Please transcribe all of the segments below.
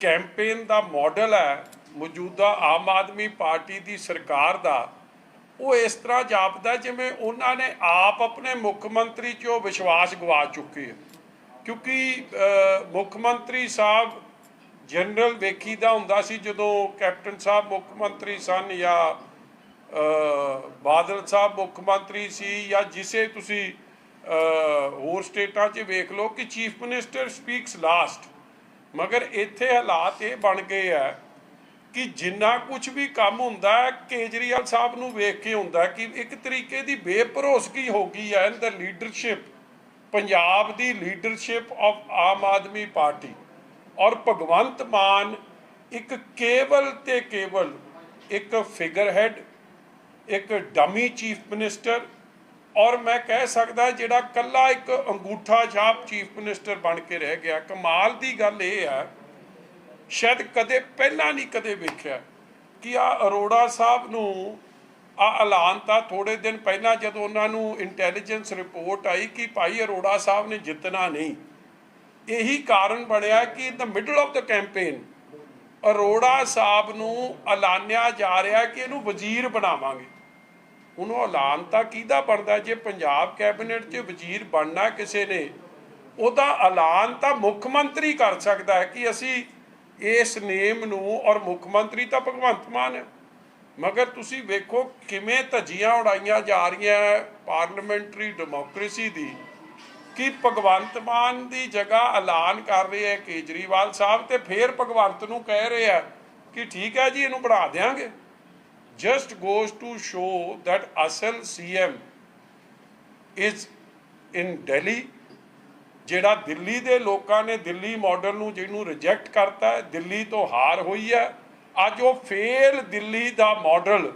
Campaign ਦਾ model ਹੈ, ਮੌਜੂਦਾ ਆਮ Aadmi party ਦੀ ਸਰਕਾਰ ਦਾ। ਉਹ ਇਸ ਤਰ੍ਹਾਂ ਜਾਪਦਾ ਜਿਵੇਂ ਉਹਨਾਂ ਨੇ ਆਪ ਆਪਣੇ ਮੁੱਖ ਮੰਤਰੀ 'ਚੋਂ ਵਿਸ਼ਵਾਸ ਗਵਾ ਚੁੱਕੇ ਆ। ਕਿਉਂਕਿ ਮੁੱਖ ਮੰਤਰੀ ਸਾਹਿਬ ਜਨਰਲ ਵੇਖੀ ਦਾ ਹੁੰਦਾ ਸੀ ਜਦੋਂ ਕੈਪਟਨ ਸਾਹਿਬ ਮੁੱਖ ਮੰਤਰੀ ਸਨ ਜਾਂ ਬਾਦਲ ਸਾਹਿਬ ਮੁੱਖ ਮੰਤਰੀ ਸੀ ਜਾਂ ਜਿਸੇ ਤੁਸੀਂ ਹੋਰ ਸਟੇਟਾਂ 'ਚ ਵੇਖ ਲਓ ਕਿ ਚੀਫ ਮਿਨਿਸਟਰ ਸਪੀਕਸ ਲਾਸਟ। ਮਗਰ ਇੱਥੇ ਹਾਲਾਤ ਇਹ ਬਣ ਗਏ ਆ ਕਿ ਜਿੰਨਾ ਕੁਝ ਵੀ ਕੰਮ ਹੁੰਦਾ ਕੇਜਰੀਵਾਲ ਸਾਹਿਬ ਨੂੰ ਵੇਖ ਕੇ ਹੁੰਦਾ ਕਿ ਇੱਕ ਤਰੀਕੇ ਦੀ ਬੇਭਰੋਸਗੀ ਹੋ ਗਈ ਹੈ ਇਨ ਦਾ ਲੀਡਰਸ਼ਿਪ ਪੰਜਾਬ ਦੀ leadership of Aam Aadmi party. ਔਰ ਭਗਵੰਤ ਮਾਨ ਇੱਕ ਕੇਵਲ ਤੇ ਕੇਵਲ ਇੱਕ ਫਿਗਰ ਹੈਡ ਇੱਕ ਡਮੀ ਚੀਫ ਮਿਨਿਸਟਰ ਔਰ ਮੈਂ ਕਹਿ ਸਕਦਾ ਜਿਹੜਾ ਕੱਲਾ ਇੱਕ ਅੰਗੂਠਾ ਛਾਪ ਚੀਫ ਮਿਨਿਸਟਰ ਬਣ ਕੇ ਰਹਿ ਗਿਆ, ਕਮਾਲ ਦੀ ਗੱਲ ਇਹ ਹੈ, ਸ਼ਾਇਦ ਕਦੇ ਪਹਿਲਾਂ ਨਹੀਂ ਕਦੇ ਵੇਖਿਆ ਕਿ ਆ ਅਰੋੜਾ ਸਾਹਿਬ ਨੂੰ ਆ ਐਲਾਨ ਤਾਂ ਥੋੜੇ ਦਿਨ ਪਹਿਲਾਂ ਜਦੋਂ ਉਹਨਾਂ ਨੂੰ ਇੰਟੈਲੀਜੈਂਸ ਰਿਪੋਰਟ ਆਈ ਕਿ ਭਾਈ ਅਰੋੜਾ ਸਾਹਿਬ ਨੇ ਜਿੱਤਣਾ ਨਹੀਂ। ਇਹੀ ਕਾਰਨ ਬਣਿਆ ਕਿ in the middle of the campaign Arora Sahib ਨੂੰ ਐਲਾਨਿਆ ਜਾ ਰਿਹਾ ਕਿ ਇਹਨੂੰ ਵਜ਼ੀਰ ਬਣਾਵਾਂਗੇ। ਉਹਨੂੰ ਐਲਾਨ ਤਾਂ ਕਿਹਦਾ ਬਣਦਾ? ਜੇ ਪੰਜਾਬ ਕੈਬਨਿਟ 'ਚ ਵਜ਼ੀਰ ਬਣਨਾ ਕਿਸੇ ਨੇ, ਉਹਦਾ ਐਲਾਨ ਤਾਂ ਮੁੱਖ ਮੰਤਰੀ ਕਰ ਸਕਦਾ ਹੈ ਕਿ ਅਸੀਂ ਇਸ ਨੇਮ ਨੂੰ ਔਰ ਮੁੱਖ ਮੰਤਰੀ ਤਾਂ ਭਗਵੰਤ ਮਾਨ ਹੈ। ਮਗਰ ਤੁਸੀਂ ਵੇਖੋ ਕਿਵੇਂ ਧੱਜੀਆਂ ਉਡਾਈਆਂ ਜਾ ਰਹੀਆਂ ਪਾਰਲੀਮੈਂਟਰੀ ਡੈਮੋਕ੍ਰੇਸੀ ਦੀ, ਕਿ ਭਗਵੰਤ ਮਾਨ ਦੀ ਜਗ੍ਹਾ ਐਲਾਨ ਕਰ ਰਹੇ ਹੈ ਕੇਜਰੀਵਾਲ ਸਾਹਿਬ ਤੇ ਫੇਰ ਭਗਵੰਤ ਨੂੰ ਕਹਿ ਰਹੇ ਆ ਕਿ ਠੀਕ ਹੈ ਜੀ, ਇਹਨੂੰ ਬਣਾ ਦੇਾਂਗੇ just goes to show that ਅਸਲ CM is in Delhi, ਜਿਹੜਾ ਦਿੱਲੀ ਦੇ ਲੋਕਾਂ ਨੇ ਦਿੱਲੀ ਮਾਡਲ ਨੂੰ ਜਿਹਨੂੰ ਰਿਜੈਕਟ ਕਰਤਾ ਹੈ, ਦਿੱਲੀ ਤੋਂ ਹਾਰ ਹੋਈ ਹੈ, ਅੱਜ ਉਹ ਫੇਲ ਦਿੱਲੀ ਦਾ ਮਾਡਲ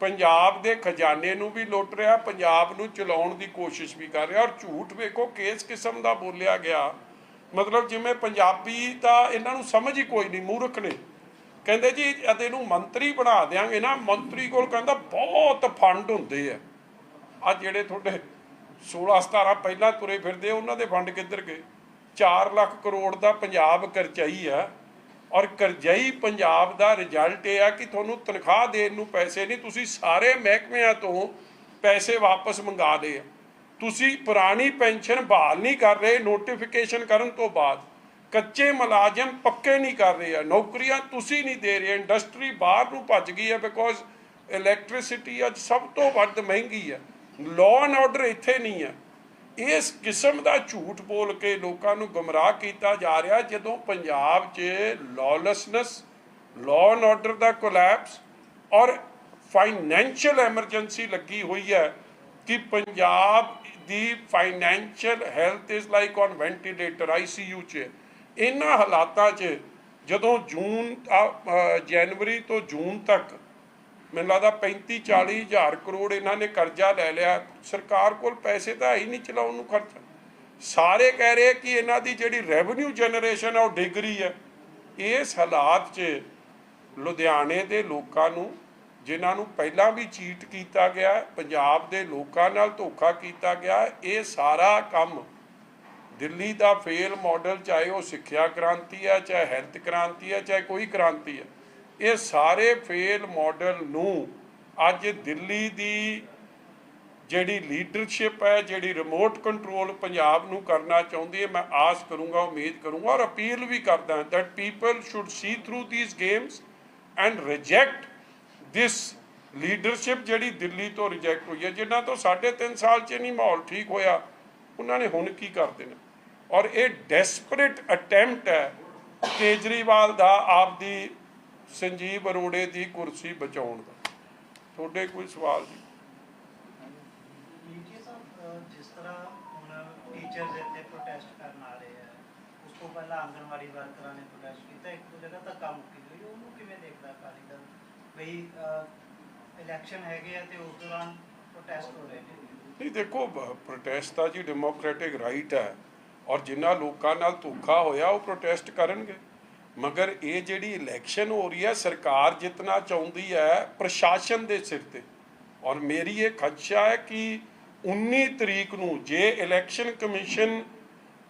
ਪੰਜਾਬ ਦੇ ਖਜ਼ਾਨੇ ਨੂੰ ਵੀ ਲੁੱਟ ਰਿਹਾ, ਪੰਜਾਬ ਨੂੰ ਚਲਾਉਣ ਦੀ ਕੋਸ਼ਿਸ਼ ਵੀ ਕਰ ਰਿਹਾ ਔਰ ਝੂਠ ਵੇਖੋ ਕਿਸ ਕਿਸਮ ਦਾ ਬੋਲਿਆ ਗਿਆ। ਮਤਲਬ ਜਿਵੇਂ ਪੰਜਾਬੀ ਤਾਂ ਇਹਨਾਂ ਨੂੰ ਸਮਝ ਹੀ ਕੋਈ ਨਹੀਂ, ਮੂਰਖ ਨੇ। ਕਹਿੰਦੇ ਜੀ ਅਤੇ ਇਹਨੂੰ ਮੰਤਰੀ ਬਣਾ ਦਿਆਂਗੇ ਨਾ, ਮੰਤਰੀ ਕੋਲ ਕਹਿੰਦਾ ਬਹੁਤ ਫੰਡ ਹੁੰਦੇ ਆ। ਆ ਜਿਹੜੇ ਤੁਹਾਡੇ 16 17 ਪਹਿਲਾਂ ਤੁਰੇ ਫਿਰਦੇ ਉਹਨਾਂ ਦੇ ਫੰਡ ਕਿੱਧਰ ਗਏ? 4 ਲੱਖ ਕਰੋੜ ਦਾ ਪੰਜਾਬ ਕਰਜ਼ਾਈ ਆ ਔਰ ਕਰਜ਼ਾਈ ਪੰਜਾਬ ਦਾ ਰਿਜ਼ਲਟ ਇਹ ਆ ਕਿ ਤੁਹਾਨੂੰ ਤਨਖਾਹ ਦੇਣ ਨੂੰ ਪੈਸੇ ਨਹੀਂ, ਤੁਸੀਂ ਸਾਰੇ ਮਹਿਕਮਿਆਂ ਤੋਂ ਪੈਸੇ ਵਾਪਸ ਮੰਗਾ ਲਏ ਆ। ਤੁਸੀਂ ਪੁਰਾਣੀ ਪੈਨਸ਼ਨ ਬਹਾਲ ਨਹੀਂ ਕਰ ਰਹੇ ਨੋਟੀਫਿਕੇਸ਼ਨ ਕਰਨ ਤੋਂ ਬਾਅਦ। ਕੱਚੇ ਮੁਲਾਜ਼ਮ ਪੱਕੇ ਨਹੀਂ ਕਰ ਰਹੇ ਆ। ਨੌਕਰੀਆਂ ਤੁਸੀਂ ਨਹੀਂ ਦੇ ਰਹੇ। ਇੰਡਸਟਰੀ ਬਾਹਰ ਨੂੰ ਭੱਜ ਗਈ ਹੈ ਬਿਕੋਜ਼ ਇਲੈਕਟ੍ਰਿਸਿਟੀ ਅੱਜ ਸਭ ਤੋਂ ਵੱਧ ਮਹਿੰਗੀ ਹੈ ਲਾਅ ਐਂਡ ਆਰਡਰ ਇੱਥੇ ਨਹੀਂ ਹੈ ਇਸ ਕਿਸਮ ਦਾ ਝੂਠ ਬੋਲ ਕੇ ਲੋਕਾਂ ਨੂੰ ਗਮਰਾਹ ਕੀਤਾ ਜਾ ਰਿਹਾ ਜਦੋਂ ਪੰਜਾਬ 'ਚ ਲੌਲੈਸਨੈਸ ਲਾਅ ਐਂਡ ਆਰਡਰ ਦਾ ਕੋਲੈਪਸ ਔਰ ਫਾਈਨੈਂਸ਼ੀਅਲ ਐਮਰਜੈਂਸੀ ਲੱਗੀ ਹੋਈ ਹੈ ਕਿ ਪੰਜਾਬ ਦੀ financial health is like on ventilator ICU 'ਚ। ਇਹਨਾਂ ਹਾਲਾਤਾਂ 'ਚ ਜਦੋਂ ਜੂਨ ਜਨਵਰੀ ਤੋਂ ਜੂਨ ਤੱਕ ਮੈਨੂੰ ਲੱਗਦਾ 35 40 ਹਜ਼ਾਰ ਕਰੋੜ ਇਹਨਾਂ ਨੇ ਕਰਜ਼ਾ ਲੈ ਲਿਆ। ਸਰਕਾਰ ਕੋਲ ਪੈਸੇ ਤਾਂ ਹੈ ਹੀ ਨਹੀਂ ਚਲਾਉਣ ਨੂੰ ਖਰਚਾ। ਸਾਰੇ ਕਹਿ ਰਹੇ ਕਿ ਇਹਨਾਂ ਦੀ ਜਿਹੜੀ ਰੈਵਨਿਊ ਜਨਰੇਸ਼ਨ ਹੈ ਉਹ ਡਿੱਗ ਰਹੀ ਹੈ ਇਸ ਹਾਲਾਤ 'ਚ ਲੁਧਿਆਣੇ ਦੇ ਲੋਕਾਂ ਨੂੰ, ਜਿਨ੍ਹਾਂ ਨੂੰ ਪਹਿਲਾਂ ਵੀ ਚੀਟ ਕੀਤਾ ਗਿਆ, ਪੰਜਾਬ ਦੇ ਲੋਕਾਂ ਨਾਲ ਧੋਖਾ ਕੀਤਾ ਗਿਆ, ਇਹ ਸਾਰਾ ਕੰਮ ਦਿੱਲੀ ਦਾ ਫੇਲ ਮਾਡਲ ਚਾਹੇ ਉਹ ਸਿੱਖਿਆ ਕ੍ਰਾਂਤੀ ਹੈ, ਚਾਹੇ ਹੈਲਥ ਕ੍ਰਾਂਤੀ ਹੈ, ਚਾਹੇ ਕੋਈ ਕ੍ਰਾਂਤੀ ਹੈ, ਇਹ ਸਾਰੇ ਫੇਲ ਮਾਡਲ ਨੂੰ ਅੱਜ ਦਿੱਲੀ ਦੀ ਜਿਹੜੀ ਲੀਡਰਸ਼ਿਪ ਹੈ, ਜਿਹੜੀ ਰਿਮੋਟ ਕੰਟਰੋਲ ਪੰਜਾਬ ਨੂੰ ਕਰਨਾ ਚਾਹੁੰਦੀ ਹੈ, ਮੈਂ ਆਸ ਕਰੂੰਗਾ, ਉਮੀਦ ਕਰੂੰਗਾ ਔਰ ਅਪੀਲ ਵੀ ਕਰਦਾ that people should see through these games and reject this leadership ਜਿਹੜੀ ਦਿੱਲੀ ਤੋਂ ਰਿਜੈਕਟ ਹੋਈ ਹੈ, ਜਿਨ੍ਹਾਂ ਤੋਂ ਸਾਢੇ ਤਿੰਨ ਸਾਲ 'ਚ ਨਹੀਂ ਮਾਹੌਲ ਠੀਕ ਹੋਇਆ, ਉਹਨਾਂ ਨੇ ਹੁਣ ਕੀ ਕਰ ਦੇਣਾ? ਔਰ ਇਹ ਡੈਸਪਰੇਟ ਅਟੈਂਪਟ ਹੈ ਕੇਜਰੀਵਾਲ ਦਾ ਆਪਦੀ ਸੰਜੀਵ ਅਰੋੜੇ ਦੀ ਕੁਰਸੀ ਬਚਾਉਣ ਦਾ। ਤੁਹਾਡੇ ਕੋਈ ਸਵਾਲ ਜੀ? ਜਿਸ ਤਰ੍ਹਾਂ ਹੁਣ ਟੀਚਰਸ ਇੱਥੇ ਪ੍ਰੋਟੈਸਟ ਕਰਨ ਆ ਰਹੇ ਆ ਉਸ ਤੋਂ ਪਹਿਲਾਂ ਆਂਗਣਵਾੜੀ ਵਰਕਰਾਂ ਨੇ ਪ੍ਰੋਟੈਸਟ ਕੀਤਾ ਇੱਕ ਦੋ ਜਗ੍ਹਾ ਧੱਕਾ ਮੁੱਕੀ ਹੋਈ ਉਹਨੂੰ ਕਿਵੇਂ ਦੇਖਦਾ ਅਕਾਲੀ ਦਲ? ਬਈ ਇਲੈਕਸ਼ਨ ਹੈਗੇ ਆ ਤੇ ਉਸ ਦੌਰਾਨ ਪ੍ਰੋਟੈਸਟ ਹੋ ਰਹੇ ਨੇ। ਨਹੀਂ ਦੇਖੋ ਪ੍ਰੋਟੈਸਟ ਤਾਂ ਜੀ ਡੈਮੋਕ੍ਰੈਟਿਕ ਰਾਈਟ ਹੈ। ਔਰ ਜਿਨ੍ਹਾਂ ਲੋਕਾਂ ਨਾਲ ਧੋਖਾ ਹੋਇਆ, ਉਹ ਪ੍ਰੋਟੈਸਟ ਕਰਨਗੇ। ਮਗਰ ਇਹ ਜਿਹੜੀ ਇਲੈਕਸ਼ਨ ਹੋ ਰਹੀ ਹੈ, ਸਰਕਾਰ ਜਿੱਤਣਾ ਚਾਹੁੰਦੀ ਹੈ ਪ੍ਰਸ਼ਾਸਨ ਦੇ ਸਿਰ ਤੇ। ਔਰ ਮੇਰੀ ਇਹ ਖਦਸ਼ਾ ਹੈ ਕਿ 19 ਤਰੀਕ ਨੂੰ ਜੇ ਇਲੈਕਸ਼ਨ ਕਮਿਸ਼ਨ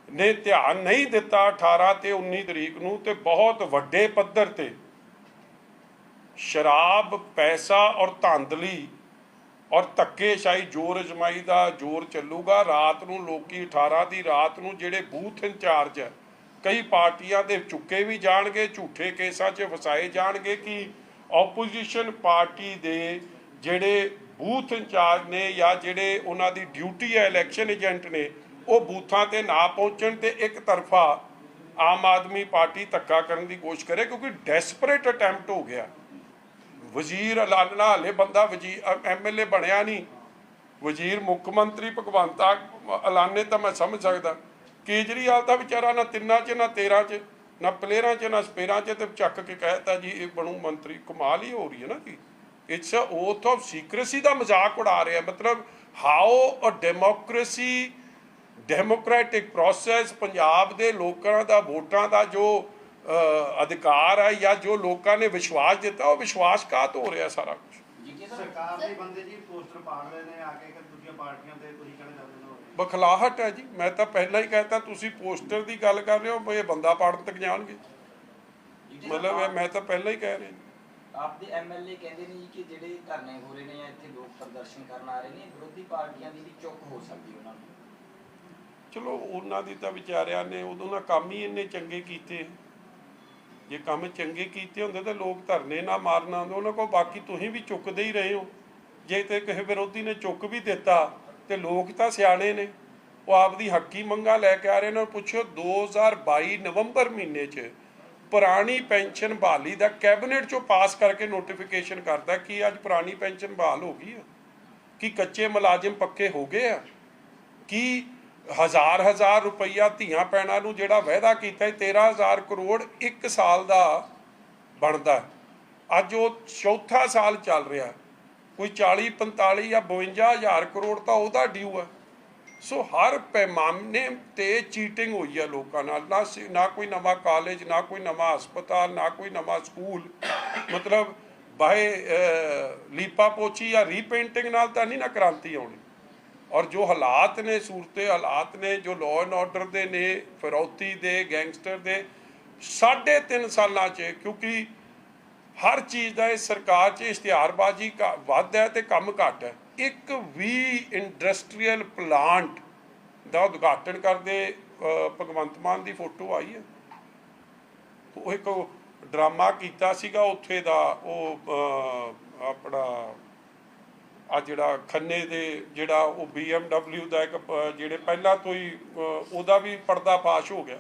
ਨੇ ਧਿਆਨ ਨਹੀਂ ਦਿੱਤਾ 18 ਤੇ 19 ਤਰੀਕ ਨੂੰ, ਤੇ ਬਹੁਤ ਵੱਡੇ ਪੱਧਰ ਤੇ ਸ਼ਰਾਬ, ਪੈਸਾ ਔਰ ਧਾਂਦਲੀ ਔਰ ਧੱਕੇਸ਼ਾਹੀ, ਜੋਰ ਅਜਮਾਈ ਦਾ ਜ਼ੋਰ ਚੱਲੂਗਾ। ਰਾਤ ਨੂੰ ਲੋਕੀ 18 ਦੀ ਰਾਤ ਨੂੰ ਜਿਹੜੇ ਬੂਥ ਇੰਚਾਰਜ ਹੈ, ਕਈ ਪਾਰਟੀਆਂ ਦੇ ਚੁੱਕੇ ਵੀ ਜਾਣਗੇ, ਝੂਠੇ ਕੇਸਾਂ 'ਚ ਫਸਾਏ ਜਾਣਗੇ ਕਿ ਆਪੋਜੀਸ਼ਨ ਪਾਰਟੀ ਦੇ ਜਿਹੜੇ ਬੂਥ ਇੰਚਾਰਜ ਨੇ ਜਾਂ ਜਿਹੜੇ ਉਹਨਾਂ ਦੀ ਡਿਊਟੀ ਹੈ ਇਲੈਕਸ਼ਨ ਏਜੰਟ ਨੇ, ਉਹ ਬੂਥਾਂ ਤੇ ਨਾ ਪਹੁੰਚਣ ਤੇ ਇੱਕ ਤਰਫਾ ਆਮ ਆਦਮੀ ਪਾਰਟੀ ਧੱਕਾ ਕਰਨ ਦੀ ਕੋਸ਼ਿਸ਼ ਕਰੇ, ਕਿਉਂਕਿ ਡੈਸਪਰੇਟ ਅਟੈਂਪਟ ਹੋ ਗਿਆ। ਵਜ਼ੀਰ ਐਲਾਨਣਾ ਹਲੇ ਬੰਦਾ ਵਜ਼ੀਰ ਐਮਐਲਏ ਬਣਿਆ ਨਹੀਂ। ਵਜ਼ੀਰ ਮੁੱਖ ਮੰਤਰੀ ਭਗਵੰਤ ਐਲਾਨੇ ਤਾਂ ਮੈਂ ਸਮਝ ਸਕਦਾ। ਕੇਜਰੀਵਾਲ ਦਾ ਵਿਚਾਰਾ ਨਾ ਤਿੰਨਾਂ 'ਚ, ਨਾ 13 'ਚ, ਨਾ ਪਲੇਰਾਂ 'ਚ, ਨਾ ਸਪੇਰਾਂ 'ਚ ਤੇ ਚੱਕ ਕੇ ਕਹਿਤਾ ਜੀ, ਇਹ ਬਣੂ ਮੰਤਰੀ। ਕਮਾਲ ਹੀ ਹੋ ਰਹੀ ਹੈ ਨਾ ਜੀ। It's uh oath of secrecy ਦਾ ਮਜ਼ਾਕ ਉਡਾ ਰਿਹਾ ਮਤਲਬ how uh democracy democratic process Punjab ਦੇ ਲੋਕਾਂ ਦਾ, ਵੋਟਾਂ ਦਾ, ਜੋ ਅਧਿਕਾਰ ਹੈ ਜਾਂ ਜੋ ਲੋਕਾਂ ਨੇ ਵਿਸ਼ਵਾਸ ਦਿੱਤਾ ਉਹ ਵਿਸ਼ਵਾਸਘਾਤ ਹੋ ਰਿਹਾ ਸਾਰਾ ਕੁਝ ਸਰਕਾਰ ਦੇ ਬੰਦੇ ਜੀ ਪੋਸਟਰ ਪਾੜ ਰਹੇ ਨੇ ਆ ਕੇ ਕਿ ਦੂਜੀਆਂ ਪਾਰਟੀਆਂ ਤੇ ਤੁਸੀਂ ਕਹਿੰਦੇ ਜਾਂਦੇ ਹੋ ਬਖਲਾਹਟ ਹੈ ਜੀ। ਮੈਂ ਤਾਂ ਪਹਿਲਾਂ ਹੀ ਕਹਿਤਾ ਤੁਸੀਂ ਪੋਸਟਰ ਦੀ ਗੱਲ ਕਰ ਰਹੇ ਹੋ ਇਹ ਬੰਦਾ ਪਾੜਨ ਤੱਕ ਜਾਣਗੇ। ਮਤਲਬ ਇਹ ਮੈਂ ਤਾਂ ਪਹਿਲਾਂ ਹੀ ਕਹਿ ਰਿਹਾ ਆਪਦੇ ਐਮਐਲਏ ਕਹਿੰਦੇ ਨੇ ਕਿ ਜਿਹੜੇ ਧਰਨੇ ਹੋ ਰਹੇ ਨੇ ਜਾਂ ਇੱਥੇ ਲੋਕ ਪ੍ਰਦਰਸ਼ਨ ਕਰਨ ਆ ਰਹੇ ਨੇ ਵਿਰੋਧੀ ਪਾਰਟੀਆਂ ਦੀ ਵੀ ਚੁੱਕ ਹੋ ਸਕਦੀ ਉਹਨਾਂ ਨੂੰ। ਚਲੋ ਉਹਨਾਂ ਦੀ ਤਾਂ ਵਿਚਾਰਿਆਂ ਨੇ ਉਦੋਂ ਨਾ ਕੰਮ ਹੀ ਇੰਨੇ ਚੰਗੇ ਕੀਤੇ। ਜੇ ਕੰਮ ਚੰਗੇ ਕੀਤੇ ਹੁੰਦੇ ਤਾਂ ਲੋਕ ਧਰਨੇ ਨਾ ਮਾਰਨ ਆਉਂਦੇ, ਉਹਨਾਂ ਕੋਲ ਬਾਕੀ ਤੁਸੀਂ ਵੀ ਚੁੱਕਦੇ ਹੀ ਰਹੇ ਹੋ। ਜੇ ਤੇ ਕਿਸੇ ਵਿਰੋਧੀ ਨੇ ਚੁੱਕ ਵੀ ਦਿੱਤਾ ਤੇ ਲੋਕ ਤਾਂ ਸਿਆਣੇ ਨੇ। ਉਹ ਆਪਦੀ ਹੱਕੀ ਮੰਗਾ ਲੈ ਕੇ ਆ ਰਹੇ ਨੇ ਪੁੱਛੋ 2022 ਨਵੰਬਰ ਮਹੀਨੇ 'ਚ ਪੁਰਾਣੀ ਪੈਨਸ਼ਨ ਬਹਾਲੀ ਦਾ ਕੈਬਨਿਟ 'ਚੋਂ ਪਾਸ ਕਰਕੇ ਨੋਟੀਫਿਕੇਸ਼ਨ ਕਰਦਾ ਕਿ ਅੱਜ ਪੁਰਾਣੀ ਪੈਨਸ਼ਨ ਬਹਾਲ ਹੋ ਗਈ ਆ। ਕਿ ਕੱਚੇ ਮੁਲਾਜ਼ਮ ਪੱਕੇ ਹੋ ਗਏ ਆ? ਕਿ ਹਜ਼ਾਰ ਹਜ਼ਾਰ ਰੁਪਈਆ ਧੀਆਂ ਪੈਣਾ ਨੂੰ ਜਿਹੜਾ ਵਾਅਦਾ ਕੀਤਾ ਹੈ 13000 ਕਰੋੜ ਇੱਕ ਸਾਲ ਦਾ ਬਣਦਾ ਅੱਜ ਉਹ ਚੌਥਾ ਸਾਲ ਚੱਲ ਰਿਹਾ ਕੋਈ 40 45 ਜਾਂ 52000 ਕਰੋੜ ਤਾਂ ਉਹਦਾ ਡਿਊ ਹੈ। ਸੋ ਹਰ ਪੈਮਾਨੇ ਤੇ ਚੀਟਿੰਗ ਹੋਈ ਹੈ ਲੋਕਾਂ ਨਾਲ। ਨਾ ਸੀ- ਨਾ ਕੋਈ ਨਵਾਂ ਕਾਲਜ ਨਾ ਕੋਈ ਨਵਾਂ ਹਸਪਤਾਲ, ਨਾ ਕੋਈ ਨਵਾਂ ਸਕੂਲ ਮਤਲਬ ਬਾਏ ਲੀਪਾ ਪੋਚੀ ਜਾਂ ਰੀਪੇਂਟਿੰਗ ਨਾਲ ਤਾਂ ਨਹੀਂ ਨਾ ਕ੍ਰਾਂਤੀ ਆਉਣੀ। ਔਰ ਜੋ ਹਾਲਾਤ ਨੇ ਸੂਰਤੇ ਹਾਲਾਤ ਨੇ, ਜੋ ਲਾਅ ਐਂਡ ਆਰਡਰ ਦੇ ਨੇ, ਫਿਰੌਤੀ ਦੇ ਗੈਂਗਸਟਰ ਦੇ, ਸਾਢੇ ਤਿੰਨ ਸਾਲਾਂ 'ਚ, ਕਿਉਂਕਿ ਹਰ ਚੀਜ਼ ਦਾ ਇਸ ਸਰਕਾਰ 'ਚ ਇਸ਼ਤਿਹਾਰਬਾਜ਼ੀ ਵੱਧ ਹੈ ਤੇ ਕੰਮ ਘੱਟ ਹੈ। ਇੱਕ ਵੀ ਇੰਡਸਟਰੀਅਲ ਪਲਾਂਟ ਦਾ ਉਦਘਾਟਨ ਕਰਦੇ ਭਗਵੰਤ ਮਾਨ ਦੀ ਫੋਟੋ ਆਈ ਹੈ। ਉਹ ਇੱਕ ਡਰਾਮਾ ਕੀਤਾ ਸੀਗਾ, ਉੱਥੇ ਦਾ ਉਹ ਆਪਣਾ ਆ ਜਿਹੜਾ ਖੰਨੇ ਦੇ ਜਿਹੜਾ ਉਹ BMW ਦਾ ਇੱਕ ਜਿਹੜੇ ਪਹਿਲਾਂ ਤੋਂ ਹੀ ਉਹਦਾ ਵੀ ਪਰਦਾ ਫਾਸ਼ ਹੋ ਗਿਆ।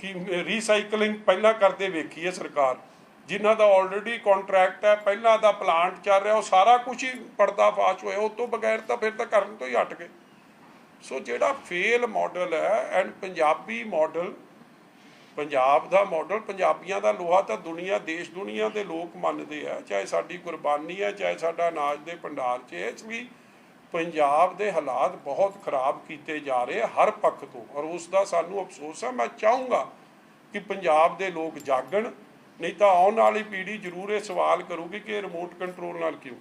ਕਿ ਰੀਸਾਈਕਲਿੰਗ ਪਹਿਲਾਂ ਕਰਦੇ ਵੇਖੀ ਹੈ ਸਰਕਾਰ। ਜਿਨ੍ਹਾਂ ਦਾ ਆਲਰੇਡੀ ਕੰਟਰੈਕਟ ਹੈ, ਪਹਿਲਾਂ ਦਾ ਪਲਾਂਟ ਚੱਲ ਰਿਹਾ, ਉਹ ਸਾਰਾ ਕੁਝ ਹੀ ਪਰਦਾ ਫਾਸ਼ ਹੋਇਆ। ਉਸ ਤੋਂ ਬਗੈਰ ਤਾਂ ਫਿਰ ਤਾਂ ਕਰਨ ਤੋਂ ਹੀ ਹਟ ਗਏ। ਸੋ ਜਿਹੜਾ ਫੇਲ ਮਾਡਲ ਹੈ ਐਂਡ ਪੰਜਾਬੀ ਮਾਡਲ ਪੰਜਾਬ ਦਾ ਮਾਡਲ ਪੰਜਾਬੀਆਂ ਦਾ ਲੋਹਾ ਤਾਂ ਦੁਨੀਆ, ਦੇਸ਼ ਦੁਨੀਆ ਦੇ ਲੋਕ ਮੰਨਦੇ ਆ। ਚਾਹੇ ਸਾਡੀ ਕੁਰਬਾਨੀ ਹੈ ਚਾਹੇ ਸਾਡਾ ਅਨਾਜ ਦੇ ਭੰਡਾਰ 'ਚ, ਇਸ ਲਈ ਪੰਜਾਬ ਦੇ ਹਾਲਾਤ ਬਹੁਤ ਖਰਾਬ ਕੀਤੇ ਜਾ ਰਹੇ ਹਰ ਪੱਖ ਤੋਂ। ਔਰ ਉਸ ਦਾ ਸਾਨੂੰ ਅਫਸੋਸ ਹੈ ਮੈਂ ਚਾਹੂੰਗਾ ਕਿ ਪੰਜਾਬ ਦੇ ਲੋਕ ਜਾਗਣ, ਨਹੀਂ ਤਾਂ ਆਉਣ ਵਾਲੀ ਪੀੜ੍ਹੀ ਜ਼ਰੂਰ ਇਹ ਸਵਾਲ ਕਰੂਗੀ ਕਿ ਇਹ ਰਿਮੋਟ ਕੰਟਰੋਲ ਨਾਲ ਕਿਉਂ?